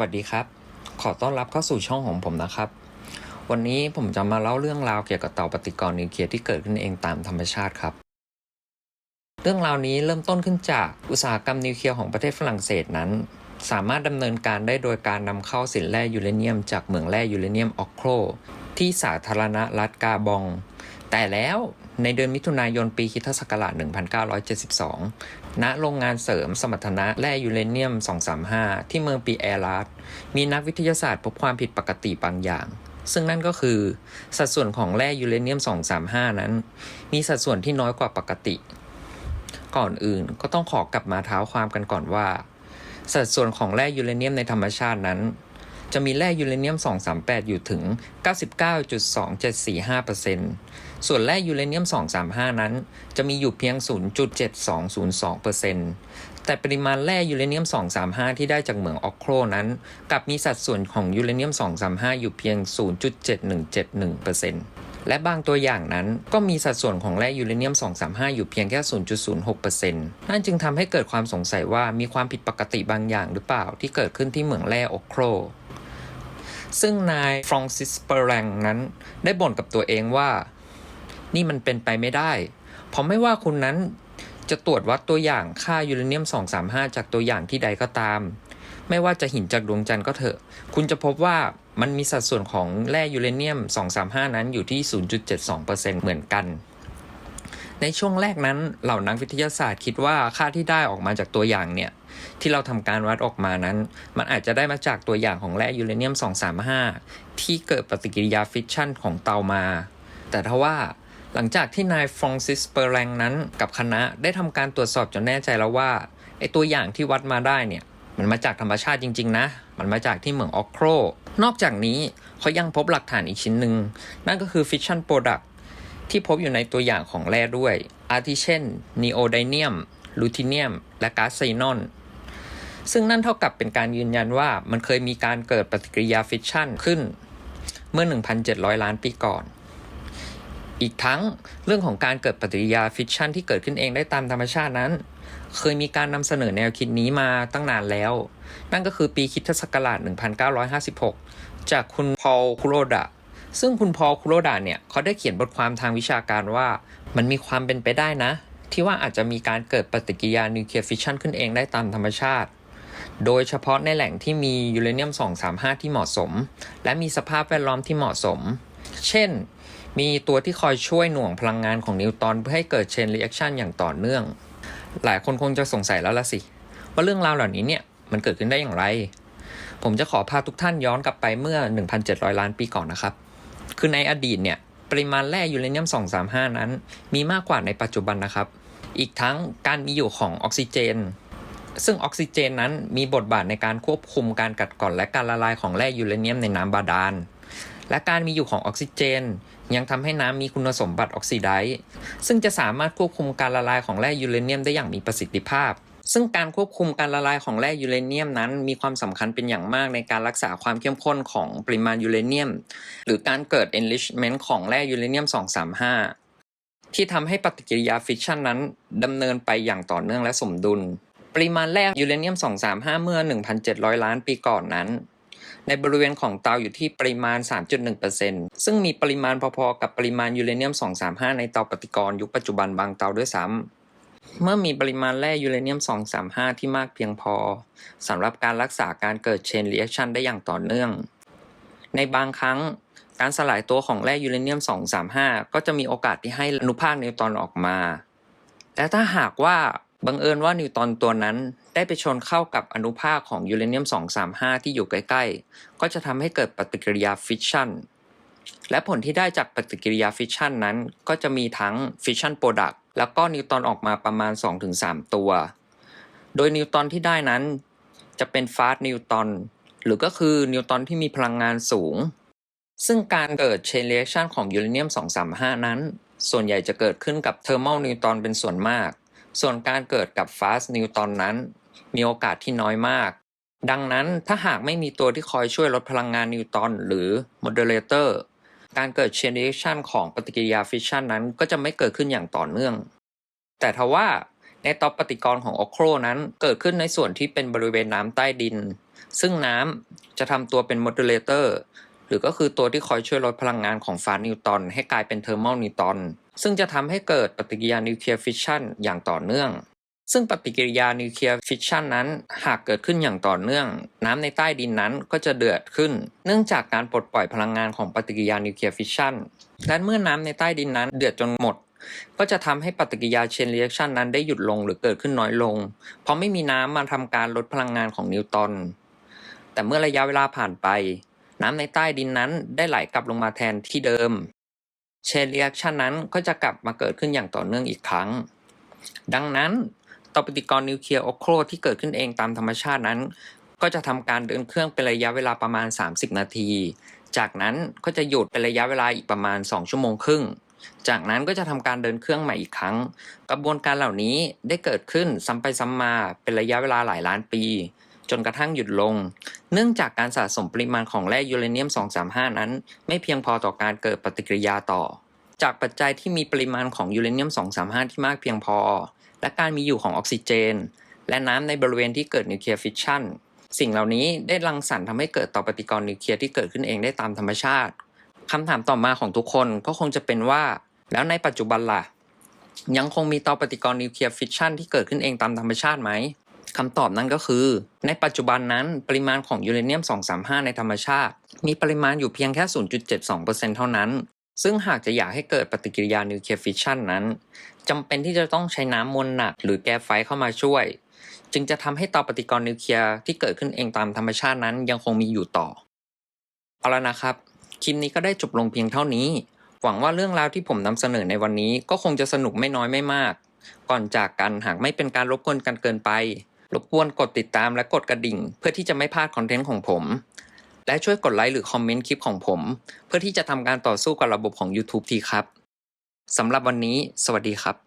วัสดีครับ ขอต้อนรับเข้าสู่ช่องของผมนะครับ วันนี้ผมจะมาเล่าเรื่องราวเกี่ยวกับเต่าปฏิกรณ์นิวเคลียร์ที่เกิดขึ้นเองตามธรรมชาติครับ เรื่องราวนี้เริ่มต้นขึ้นจากอุตสาหกรรมนิวเคลียร์ของประเทศฝรั่งเศสนั้น สามารถดำเนินการได้โดยการนำเข้าสินแร่ยูเรเนียม จากเหมืองแร่ยูเรเนียมออกโครที่สาธารณรัฐกาบอง แต่แล้วในเดือนมิถุนายนปีคริสตศักราช1972 ณ โรงงานเสริมสมรรถนะแร่ยูเรเนียม 235 ที่เมืองปีแอรัสมีนักวิทยาศาสตร์พบความผิดปกติบางอย่าง ซึ่งนั่นก็คือ สัดส่วนของแร่ยูเรเนียม 235 นั้น มีสัดส่วนที่น้อยกว่าปกติ ก่อนอื่นก็ต้องขอกลับมาเท้าความกันก่อนว่า สัดส่วนของแร่ยูเรเนียมในธรรมชาตินั้น จะมีแร่ยูเรเนียม 238 อยู่ถึง 99.2745%ส่วนแร่ยูเรเนียม 235 นั้น จะมีอยู่เพียง 0.7202%แต่ปริมาณแร่ยูเรเนียม 235 ที่ได้จากเหมืองออกโครนั้นกลับมีสัดส่วนของยูเรเนียม 235 อยู่เพียง 0.7171%และบางตัวอย่างนั้นก็มีสัดส่วนของแร่ยูเรเนียม 235 อยู่เพียงแค่ 0.06%นั่นจึงทำให้เกิดความสงสัยว่ามีความผิดปกติบางอย่างหรือเปล่าที่เกิดขึ้นที่เหมืองแร่ออโคร ซึ่งนายฟรองซิสเปอร์แรงนั้น ได้บ่นกับตัวเองว่า นี่มันเป็นไปไม่ได้ เพราะไม่ว่าคุณนั้นจะตรวจวัดตัวอย่างค่ายูเรเนียม 235 จากตัวอย่างที่ใดก็ตาม ไม่ว่าจะหินจากดวงจันทร์ก็เถอะ คุณจะพบว่ามันมีสัดส่วนของแร่ยูเรเนียม 235 นั้นอยู่ที่ 0.72%เหมือนกัน ในช่วงแรกนั้นเหล่านักวิทยาศาสตร์คิดว่าค่าที่ได้ออกมาจากตัวอย่างเนี่ย ที่เราทำการวัดออกมานั้น มันอาจจะได้มาจากตัวอย่างของแร่ยูเรเนียม 235 ที่เกิดปฏิกิริยาฟิชชันของเตามา แต่ทว่าหลังจากที่นายฟรองซิสเปอร์แรงนั้นกับคณะได้ทำการตรวจสอบจนแน่ใจแล้วว่าไอตัวอย่างที่วัดมาได้เนี่ยมันมาจากธรรมชาติจริง ๆ นะ มันมาจากที่เหมืองออกโคร นอกจากนี้เขายังพบหลักฐานอีกชิ้นหนึ่ง นั่นก็คือฟิชชันโปรดักที่พบอยู่ในตัวอย่างของแร่ด้วย อาทิเช่นนีโอไดเนียม ลูทิเนียม และก๊าซไซนอน ซึ่งนั่นเท่ากับเป็นการยืนยันว่ามันเคยมีการเกิดปฏิกิริยาฟิชชันขึ้น เมื่อ 1,700 ล้านปีก่อน อีกทั้งเรื่องของการเกิดปฏิกิริยาฟิชชันที่เกิดขึ้นเองได้ตามธรรมชาตินั้น เคยมีการนำเสนอแนวคิดนี้มาตั้งนานแล้ว นั่นก็คือปีคริสตศักราช1956 จากคุณพอลคุโรดะซึ่งคุณพอลคุโรดะเนี่ยเขาได้เขียนบทความทางวิชาการว่า มันมีความเป็นไปได้นะที่ว่าอาจจะมีการเกิดปฏิกิริยานิวเคลียร์ฟิชชันขึ้นเองได้ตามธรรมชาติ โดยเฉพาะในแหล่งที่มียูเรเนียม 235 ที่เหมาะสม และมีสภาพแวดล้อมที่เหมาะสม เช่น มีตัวที่คอยช่วยหน่วงพลังงานของนิวตอนเพื่อให้เกิดเชนรีแอคชันอย่างต่อเนื่อง หลายคนคงจะสงสัยแล้วละสิ ว่าเรื่องราวเหล่านี้เนี่ยมันเกิดขึ้นได้อย่างไร ผมจะขอพาทุกท่านย้อนกลับไปเมื่อ 1,700 ล้านปีก่อนนะครับ คือในอดีตเนี่ยปริมาณแร่ยูเรเนียม 235 นั้น มีมากกว่าในปัจจุบันนะครับ อีกทั้งการมีอยู่ของออกซิเจน ซึ่งออกซิเจนนั้นมีบทบาทในการควบคุมการกัดกร่อน และการละลายของแร่ยูเรเนียมในน้ำบาดาล และการมีอยู่ของออกซิเจน ยังทำให้น้ำมีคุณสมบัติออกซิไดซ์ซึ่งจะสามารถควบคุมการละลายของแร่ยูเรเนียมได้อย่างมีประสิทธิภาพซึ่งการควบคุมการละลายของแร่ยูเรเนียมนั้น มีความสำคัญเป็นอย่างมากในการรักษาความเข้มข้นของปริมาณยูเรเนียม หรือการเกิด enrichment ของแร่ยูเรเนียม 235 ที่ทำให้ปฏิกิริยาฟิชชันนั้นดำเนินไปอย่างต่อเนื่องและสมดุล ปริมาณแร่ยูเรเนียม 235 เมื่อ 1,700 ล้านปีก่อนนั้น ในบริเวณของเตาอยู่ที่ปริมาณ 3.1%ซึ่งมีปริมาณพอๆกับปริมาณยูเรเนียม 235 ในเตาปฏิกรณ์ยุคปัจจุบันบางเตาด้วยซ้ำ เมื่อมีปริมาณแร่ยูเรเนียม 235 ที่มากเพียงพอสำหรับการรักษาการเกิดเชนรีแอคชันได้อย่างต่อเนื่อง ในบางครั้งการสลายตัวของแร่ยูเรเนียม 235 ก็จะมีโอกาสที่ให้อนุภาคนิวตรอนออกมาแต่ถ้าหากว่า บังเอิญว่านิวตรอนตัวนั้นได้ไปชนเข้ากับอนุภาคของยูเรเนียม 235 ที่อยู่ใกล้ ๆ ก็จะทำให้เกิดปฏิกิริยาฟิชชันและผลที่ได้จากปฏิกิริยาฟิชชันนั้น ก็จะมีทั้งฟิชชันโปรดักต์แล้วก็นิวตรอนออกมาประมาณ 2-3 ตัว โดยนิวตรอนที่ได้นั้น จะเป็นฟาสต์นิวตรอนหรือก็คือนิวตรอนที่มีพลังงานสูง ซึ่งการเกิดเชนเ e ชันของยูเรเนียม 235 นั้น ส่วนใหญ่จะเกิดขึ้นกับเทอร์ม l ลนิวตรอนเป็นส่วนมาก ส่วนการเกิดกับฟาส์นิวตอนนั้น มีโอกาสที่น้อยมาก ดังนั้นถ้าหากไม่มีตัวที่คอยช่วยลดพลังงานนิวตอนหรือโมเดเลเตอร์การเกิดเชนเ e ชันของปฏิกิริยาฟิชชันนั้นก็จะไม่เกิดขึ้นอย่างต่อเนื่อง แต่ทว่าในตาปฏิกรณ์ของออโครนั้นเกิดขึ้นในส่วนที่เป็นบริเวณน้ำใต้ดิน ซึ่งน้ำจะทำตัวเป็นโมดูเลเตอร์หรือก็คือตัวที่คอยช่วยลดพลังงานของฟ้านิวตอนให้กลายเป็นเทอร์ม l ลนิวตอน ซึ่งจะทำให้เกิดปฏิกิริยานิวเคลียร์ฟิชชันอย่างต่อเนื่อง ซึ่งปฏิกิริยานิวเคลียร์ฟิชชันนั้นหากเกิดขึ้นอย่างต่อเนื่อง น้ำในใต้ดินนั้นก็จะเดือดขึ้น เนื่องจากการปลดปล่อยพลังงานของปฏิกิริยานิวเคลียร์ฟิชชันและเมื่อน้ำในใต้ดินนั้นเดือดจนหมดก็จะทำให้ปฏิกิริยาเชนเรียกชันนั้นได้หยุดลงหรือเกิดขึ้นน้อยลง เพราะไม่มีน้ำมาทำการลดพลังงานของนิวตอนแต่เมื่อระยะเวลาผ่านไป น้ำในใต้ดินนั้นได้ไหลกลับลงมาแทนที่เดิม เชนเรียกชันนั้นก็จะกลับมาเกิดขึ้นอย่างต่อเนื่องอีกครั้ง ดังนั้นต่อปฏิกรณ์นิวเคลียร์โอโครที่เกิดขึ้นเองตามธรรมชาตินั้น ก็จะทำการเดินเครื่องเป็นระยะเวลาประมาณ 30 นาที จากนั้นก็จะหยุดเป็นระยะเวลาอีกประมาณ 2 ชั่วโมงครึ่ง จากนั้นก็จะทำการเดินเครื่องใหม่อีกครั้ง กระบวนการเหล่านี้ได้เกิดขึ้นซ้ำไปซ้ำมาเป็นระยะเวลาหลายล้านปี จนกระทั่งหยุดลง เนื่องจากการสะสมปริมาณของแร่ยูเรเนียม 235 นั้น ไม่เพียงพอต่อการเกิดปฏิกิริยาต่อ จากปัจจัยที่มีปริมาณของยูเรเนียม 235 ที่มากเพียงพอ และการมีอยู่ของออกซิเจน และน้ำในบริเวณที่เกิดนิวเคลียร์ฟิชชันสิ่งเหล่านี้ได้รังสรรค์ทำให้เกิดต่อปฏิกรณ์นิวเคลียร์ที่เกิดขึ้นเองได้ตามธรรมชาติคำถามต่อมาของทุกคนก็คงจะเป็นว่า แล้วในปัจจุบันล่ะ ยังคงมีต่อปฏิกรณ์นิวเคลียร์ฟิชชันที่เกิดขึ้นเองตามธรรมชาติไหม คำตอบนั้นก็คือ ในปัจจุบันนั้นปริมาณของยูเรเนียม 235 ในธรรมชาติ มีปริมาณอยู่เพียงแค่ 0.72%เท่านั้น ซึ่งหากจะอยากให้เกิดปฏิกิริยานิวเคลียร์ฟิชชันนั้นจำเป็นที่จะต้องใช้น้ำมวลหนัก หรือแก๊สไฟเข้ามาช่วย จึงจะทำให้ต่อปฏิกรณ์นิวเคลียร์ที่เกิดขึ้นเองตามธรรมชาตินั้นยังคงมีอยู่ต่อเอาละนะครับคลิปนี้ก็ได้จบลงเพียงเท่านี้ หวังว่าเรื่องราวที่ผมนำเสนอในวันนี้ก็คงจะสนุกไม่น้อยไม่มาก ก่อนจากกันหากไม่เป็นการรบกวนกันเกินไป รบกวนกดติดตามและกดกระดิ่ง เพื่อที่จะไม่พลาดคอนเทนต์ของผม และช่วยกดไลค์หรือคอมเมนต์คลิปของผม เพื่อที่จะทำการต่อสู้กับระบบของ YouTube ทีครับสำหรับวันนี้ สวัสดีครับ